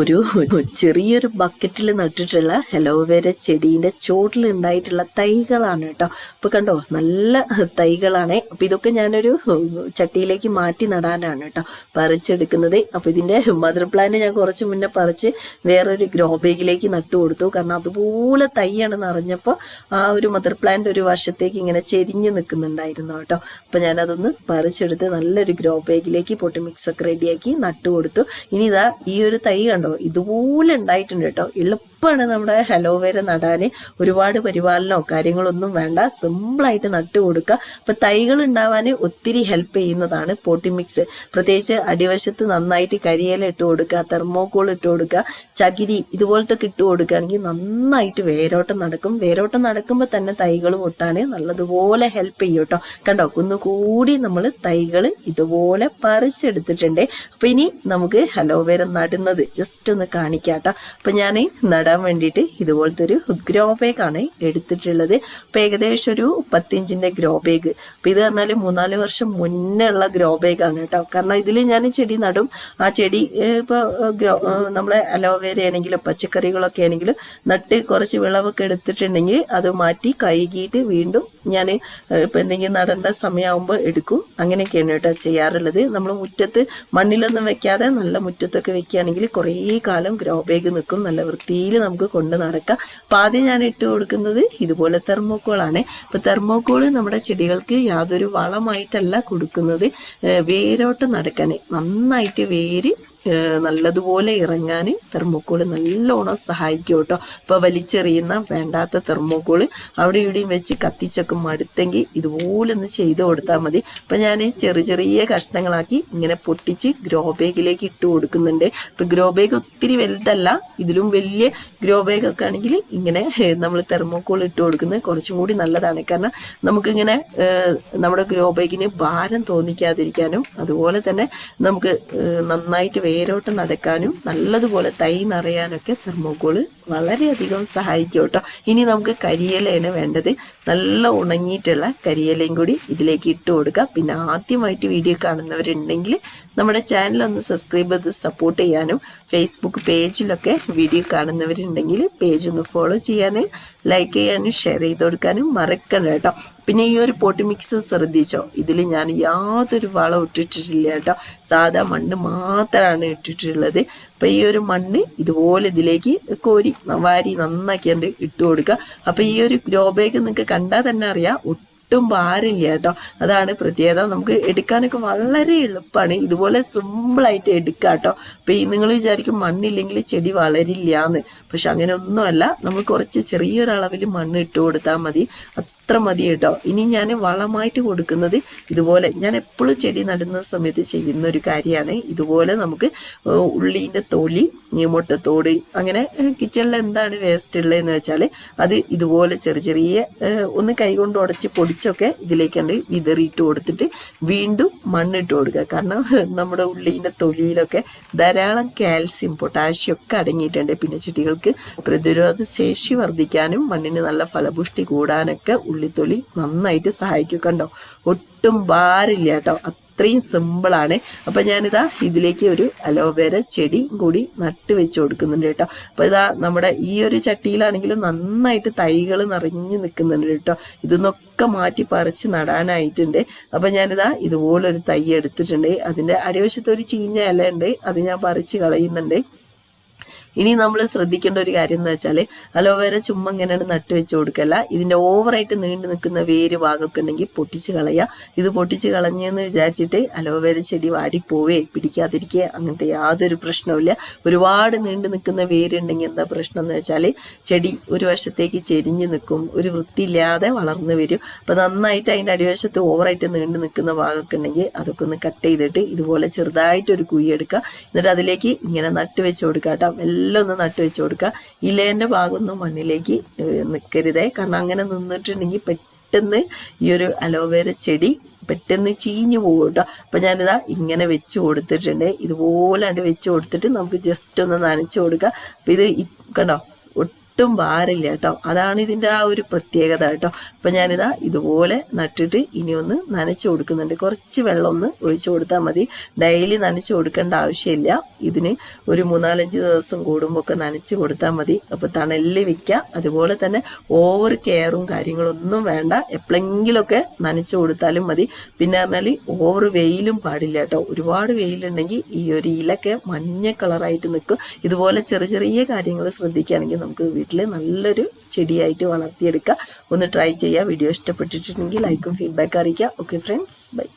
ഒരു ചെറിയൊരു ബക്കറ്റിൽ നട്ടിട്ടുള്ള ഹെലോവേര ചെടീന്റെ ചോട്ടിൽ ഉണ്ടായിട്ടുള്ള തൈകളാണ് കേട്ടോ. അപ്പോൾ കണ്ടോ നല്ല തൈകളാണ്. അപ്പോൾ ഇതൊക്കെ ഞാനൊരു ചട്ടിയിലേക്ക് മാറ്റി നടാനാണ് കേട്ടോ പറിച്ചെടുക്കുന്നത്. അപ്പോൾ ഇതിന്റെ മദർ പ്ലാന്റ് ഞാൻ കുറച്ച് മുന്നേ പറിച്ച് വേറൊരു ഗ്രോ ബേഗിലേക്ക് നട്ടു കൊടുത്തു. കാരണം അതുപോലെ തൈയാണ് അറിഞ്ഞപ്പോൾ ആ ഒരു മദർ പ്ലാന്റ് ഒരു വശത്തേക്ക് ഇങ്ങനെ ചെരിഞ്ഞ് നിൽക്കുന്നുണ്ടായിരുന്നു കേട്ടോ. അപ്പോൾ ഞാനതൊന്ന് പറിച്ചെടുത്ത് നല്ലൊരു ഗ്രോ ബേഗിലേക്ക് പൊട്ടി മിക്സ് ഒക്കെ റെഡിയാക്കി നട്ടു കൊടുത്തു. ഇനി ഇതാ ഈ ഒരു തൈ കണ്ടോ ഇതുപോലെ ഉണ്ടായിട്ടുണ്ട് കേട്ടോ എളുപ്പമാണ് നമ്മുടെ ഹലോവേര നടാൻ ഒരുപാട് പരിപാലനമോ കാര്യങ്ങളൊന്നും വേണ്ട. സിമ്പിളായിട്ട് നട്ടു കൊടുക്കുക അപ്പം തൈകൾ ഉണ്ടാവാൻ ഒത്തിരി ഹെൽപ്പ് ചെയ്യുന്നതാണ് പോട്ടി മിക്സ് പ്രത്യേകിച്ച് അടിവശത്ത് നന്നായിട്ട് കരിയില ഇട്ട് കൊടുക്കുക തെർമോക്കോൾ ഇട്ട് കൊടുക്കുക ചകിരി ഇതുപോലത്തെ ഇട്ട് കൊടുക്കുകയാണെങ്കിൽ നന്നായിട്ട് വേരോട്ടം നടക്കും. വേരോട്ടം നടക്കുമ്പോൾ തന്നെ തൈകൾ പൊട്ടാൻ നല്ലതുപോലെ ഹെൽപ്പ് ചെയ്യും കേട്ടോ. കണ്ടോ? കുന്നുകൂടി നമ്മൾ തൈകൾ ഇതുപോലെ പറിച്ചെടുത്തിട്ടുണ്ട്. അപ്പം ഇനി നമുക്ക് ഹലോവേര നടുന്നത്. ജസ്റ്റ് ഒന്ന് കാണിക്കാം കേട്ടോ അപ്പം ഞാൻ നടാൻ വേണ്ടിയിട്ട് ഇതുപോലത്തെ ഒരു ഗ്രോ ആണ് എടുത്തിട്ടുള്ളത്. ഇപ്പം ഏകദേശം ഒരു പത്തിഞ്ചിന്റെ ഗ്രോ ബാഗ് അപ്പം ഇത് പറഞ്ഞാൽ മൂന്നാൽ വർഷം മുന്നേ ഉള്ള ഗ്രോ ബാഗാണ് കേട്ടോ. കാരണം ഇതിൽ ഞാൻ ചെടി നടും. ആ ചെടി ഇപ്പോൾ ഗ്രോ നമ്മളെ അലോവേര ആണെങ്കിലും പച്ചക്കറികളൊക്കെ ആണെങ്കിലും നട്ട് കുറച്ച് വിളവൊക്കെ എടുത്തിട്ടുണ്ടെങ്കിൽ അത് മാറ്റി കഴുകിയിട്ട് വീണ്ടും ഞാൻ ഇപ്പം എന്തെങ്കിലും നടേണ്ട സമയമാകുമ്പോൾ എടുക്കും. അങ്ങനെയൊക്കെയാണ് കേട്ടോ ചെയ്യാറുള്ളത്. നമ്മൾ മുറ്റത്ത് മണ്ണിലൊന്നും വെക്കാതെ നല്ല മുറ്റത്തൊക്കെ വെക്കുകയാണെങ്കിൽ കുറേ കാലം ഗ്രോ ബാഗ് നിൽക്കും. നല്ല വൃത്തിയിൽ നമുക്ക് കൊണ്ട് നടക്കാം. അപ്പം ആദ്യം ഞാൻ ഇട്ട് കൊടുക്കുന്നത് ഇതുപോലെ തെർമോക്കോളാണ്. അപ്പോൾ തെർമോക്കോൾ നമ്മുടെ ചെടികൾക്ക് യാതൊരു വളമായിട്ടല്ല കൊടുക്കുന്നത് വേരോട്ട് നടക്കാൻ നന്നായിട്ട് വേര് നല്ലതുപോലെ ഇറങ്ങാൻ തെർമോക്കോൾ നല്ലോണം സഹായിക്കും കേട്ടോ. ഇപ്പോൾ വലിച്ചെറിയുന്ന വേണ്ടാത്ത തെർമോക്കോൾ അവിടെ ഇവിടെയും വെച്ച് കത്തിച്ചൊക്കെ മടുത്തെങ്കിൽ ഇതുപോലെ ഒന്ന് ചെയ്ത് കൊടുത്താൽ മതി. അപ്പം ഞാൻ ചെറിയ ചെറിയ കഷ്ണങ്ങളാക്കി ഇങ്ങനെ പൊട്ടിച്ച് ഗ്രോ ബാഗിലേക്ക് ഇട്ട് കൊടുക്കുന്നുണ്ട്. ഇപ്പം ഗ്രോ ബാഗ് ഒത്തിരി വലുതല്ല ഇതിലും വലിയ ഗ്രോ ബാഗ് ഒക്കെ ആണെങ്കിൽ ഇങ്ങനെ നമ്മൾ തെർമോക്കോൾ ഇട്ട് കൊടുക്കുന്നത് കുറച്ചും കൂടി നല്ലതാണ്. കാരണം നമുക്കിങ്ങനെ നമ്മുടെ ഗ്രോ ബാഗിന് ഭാരം തോന്നിക്കാതിരിക്കാനും അതുപോലെ തന്നെ നമുക്ക് നന്നായിട്ട് വേരോട്ട് നടക്കാനും നല്ലതുപോലെ തൈ നിറയാനൊക്കെ തെർമോക്കോൾ വളരെയധികം സഹായിക്കും കേട്ടോ. ഇനി നമുക്ക് കരിയിലയാണ് വേണ്ടത്. നല്ല ഉണങ്ങിയിട്ടുള്ള കരിയിലയും കൂടി ഇതിലേക്ക് ഇട്ട് കൊടുക്കുക പിന്നെ ആദ്യമായിട്ട് വീഡിയോ കാണുന്നവരുണ്ടെങ്കിൽ നമ്മുടെ ചാനൽ ഒന്ന് സബ്സ്ക്രൈബ് ചെയ്ത് സപ്പോർട്ട് ചെയ്യാനും ഫേസ്ബുക്ക് പേജിലൊക്കെ വീഡിയോ കാണുന്നവരുണ്ടെങ്കിൽ പേജ് ഒന്ന് ഫോളോ ചെയ്യാനും ലൈക്ക് ചെയ്യാനും ഷെയർ ചെയ്ത് കൊടുക്കാനും മറക്കണം കേട്ടോ. പിന്നെ ഈ ഒരു പോട്ടി മിക്സ് ശ്രദ്ധിച്ചോ? ഇതിൽ ഞാൻ യാതൊരു വളം ഇട്ടിട്ടില്ല കേട്ടോ. സാധാ മണ്ണ് മാത്രമാണ് ഇട്ടിട്ടുള്ളത്. അപ്പം ഈ ഒരു മണ്ണ് ഇതുപോലെ ഇതിലേക്ക് കോരി വാരി നന്നാക്കിയാണ്ട് ഇട്ട് കൊടുക്കുക അപ്പം ഈ ഒരു ഗ്രോ ബാഗ് നിങ്ങൾക്ക് കണ്ടാൽ തന്നെ അറിയാം ഒട്ടും ഭാരമില്ല കേട്ടോ. അതാണ് പ്രത്യേകത. നമുക്ക് എടുക്കാനൊക്കെ വളരെ എളുപ്പമാണ് ഇതുപോലെ സിമ്പിളായിട്ട് എടുക്കുക കേട്ടോ. അപ്പം ഈ നിങ്ങൾ വിചാരിക്കും മണ്ണില്ലെങ്കിൽ ചെടി വളരില്ല എന്ന് പക്ഷെ അങ്ങനെ ഒന്നുമല്ല. നമ്മൾ കുറച്ച് ചെറിയൊരളവിൽ മണ്ണ് ഇട്ട് കൊടുത്താൽ മതി. അത്ര മതി കേട്ടോ. ഇനി ഞാൻ വളമായിട്ട് കൊടുക്കുന്നത് ഇതുപോലെ. ഞാൻ എപ്പോഴും ചെടി നടുന്ന സമയത്ത് ചെയ്യുന്ന ഒരു കാര്യമാണ്. ഇതുപോലെ നമുക്ക് ഉള്ളീന്റെ തൊലി മുട്ടത്തോട് അങ്ങനെ കിച്ചണിൽ എന്താണ് വേസ്റ്റ് ഉള്ളതെന്ന് വെച്ചാൽ അത് ഇതുപോലെ ചെറിയ ചെറിയ ഒന്ന് കൈകൊണ്ട് ഉടച്ച് പൊടിച്ചൊക്കെ ഇതിലേക്കണ്ട് വിതറിയിട്ട് കൊടുത്തിട്ട് വീണ്ടും മണ്ണിട്ട് കൊടുക്കുക. കാരണം നമ്മുടെ ഉള്ളീന്റെ തൊലിയിലൊക്കെ ധാരാളം കാൽസ്യം പൊട്ടാഷ്യം ഒക്കെ അടങ്ങിയിട്ടുണ്ട്. പിന്നെ ചെടികൾക്ക് പ്രതിരോധ ശേഷി വർദ്ധിക്കാനും മണ്ണിന് നല്ല ഫലപുഷ്ടി കൂടാനൊക്കെ ഉള്ളിത്തൊലി നന്നായിട്ട് സഹായിക്കും. കണ്ടോ? ഒട്ടും ഭാരില്ല കേട്ടോ. അത്രയും സിമ്പിളാണ് അപ്പം ഞാനിതാ ഇതിലേക്ക് ഒരു അലോവേര ചെടി കൂടി നട്ട് വെച്ച് കൊടുക്കുന്നുണ്ട് കേട്ടോ. അപ്പം ഇതാ നമ്മുടെ ഈ ഒരു ചട്ടിയിലാണെങ്കിലും നന്നായിട്ട് തൈകൾ നിറഞ്ഞു നിൽക്കുന്നുണ്ട് കേട്ടോ. ഇതൊന്നൊക്കെ മാറ്റി പറിച്ച് നടാനായിട്ടുണ്ട്. അപ്പം ഞാനിതാ ഇതുപോലൊരു തൈ എടുത്തിട്ടുണ്ട്. അതിന്റെ അടിവശത്ത് ഒരു ചീഞ്ഞ ഇല ഉണ്ട് അത് ഞാൻ പറിച്ച് കളയുന്നുണ്ട്. ഇനി നമ്മൾ ശ്രദ്ധിക്കേണ്ട ഒരു കാര്യം എന്ന് വെച്ചാൽ അലോവേര ചുമ്മാ ഇങ്ങനെയാണ് നട്ട് വെച്ച് കൊടുക്കല്ല. ഇതിന്റെ ഓവറായിട്ട് നീണ്ടു നിൽക്കുന്ന വേര് ഭാഗമൊക്കെ ഉണ്ടെങ്കിൽ പൊട്ടിച്ച് കളയുക ഇത് പൊട്ടിച്ച് കളഞ്ഞെന്ന് വിചാരിച്ചിട്ട് അലോവേര ചെടി വാടിപ്പോവേ പിടിക്കാതിരിക്കുക അങ്ങനത്തെ യാതൊരു പ്രശ്നവുമില്ല. ഒരുപാട് നീണ്ടു നിൽക്കുന്ന വേര് ഉണ്ടെങ്കിൽ എന്താ പ്രശ്നം എന്ന് വെച്ചാൽ ചെടി ഒരു വശത്തേക്ക് ചെരിഞ്ഞ് നിൽക്കും ഒരു വൃത്തിയില്ലാതെ വളർന്നു വരും. അപ്പോൾ നന്നായിട്ട് അതിന്റെ അടിവശത്ത് ഓവറായിട്ട് നീണ്ടു നിൽക്കുന്ന ഭാഗമൊക്കെ ഉണ്ടെങ്കിൽ അതൊക്കെ ഒന്ന് കട്ട് ചെയ്തിട്ട് ഇതുപോലെ ചെറുതായിട്ടൊരു കുഴി എടുക്കുക എന്നിട്ട് അതിലേക്ക് ഇങ്ങനെ നട്ട് വെച്ച് കേട്ടോ ഒന്ന് നട്ടു വെച്ച് കൊടുക്കുക. ഇലേന്റെ ഭാഗമൊന്നും മണ്ണിലേക്ക് നിൽക്കരുതേ കാരണം അങ്ങനെ നിന്നിട്ടുണ്ടെങ്കിൽ പെട്ടെന്ന് ഈ ഒരു അലോവേര ചെടി പെട്ടെന്ന് ചീഞ്ഞു പോകും കേട്ടോ. അപ്പം ഞാനിതാ ഇങ്ങനെ വെച്ച് കൊടുത്തിട്ടുണ്ട്. ഇതുപോലെ അത് വെച്ച് കൊടുത്തിട്ട് നമുക്ക് ജസ്റ്റ് ഒന്ന് നനച്ച് കൊടുക്കുക. അപ്പം ഇത് കണ്ടോ? ഒട്ടും ഭാരമില്ല കേട്ടോ. അതാണ് ഇതിന്റെ ആ ഒരു പ്രത്യേകത കേട്ടോ. അപ്പം ഞാനിതാ ഇതുപോലെ നട്ടിട്ട് ഇനി ഒന്ന് നനച്ചു കൊടുക്കുന്നുണ്ട്. കുറച്ച് വെള്ളം ഒന്ന് ഒഴിച്ചു കൊടുത്താൽ മതി. ഡെയിലി നനച്ചു കൊടുക്കേണ്ട ആവശ്യമില്ല. ഇതിന് ഒരു മൂന്നാലഞ്ച് ദിവസം കൂടുമ്പോൾ ഒക്കെ നനച്ച് കൊടുത്താൽ മതി. അപ്പോൾ തണലിൽ വയ്ക്കാം അതുപോലെ തന്നെ ഓവർ കെയറും കാര്യങ്ങളൊന്നും വേണ്ട. എപ്പോഴെങ്കിലുമൊക്കെ നനച്ചു കൊടുത്താലും മതി. പിന്നെ പറഞ്ഞാൽ ഓവർ വെയിലും പാടില്ല കേട്ടോ. ഒരുപാട് വെയിലുണ്ടെങ്കിൽ ഈ ഒരു ഇലക്കെ മഞ്ഞ കളറായിട്ട് നിൽക്കും. ഇതുപോലെ ചെറിയ ചെറിയ കാര്യങ്ങൾ ശ്രദ്ധിക്കുകയാണെങ്കിൽ നമുക്ക് വീട്ടിൽ നല്ലൊരു ചെടിയായിട്ട് വളർത്തിയെടുക്കുക. ഒന്ന് ട്രൈ ചെയ്യുക. വീഡിയോ ഇഷ്ടപ്പെട്ടിട്ടുണ്ടെങ്കിൽ ലൈക്കും ഫീഡ്ബാക്ക് അറിയിക്കുക. Okay friends bye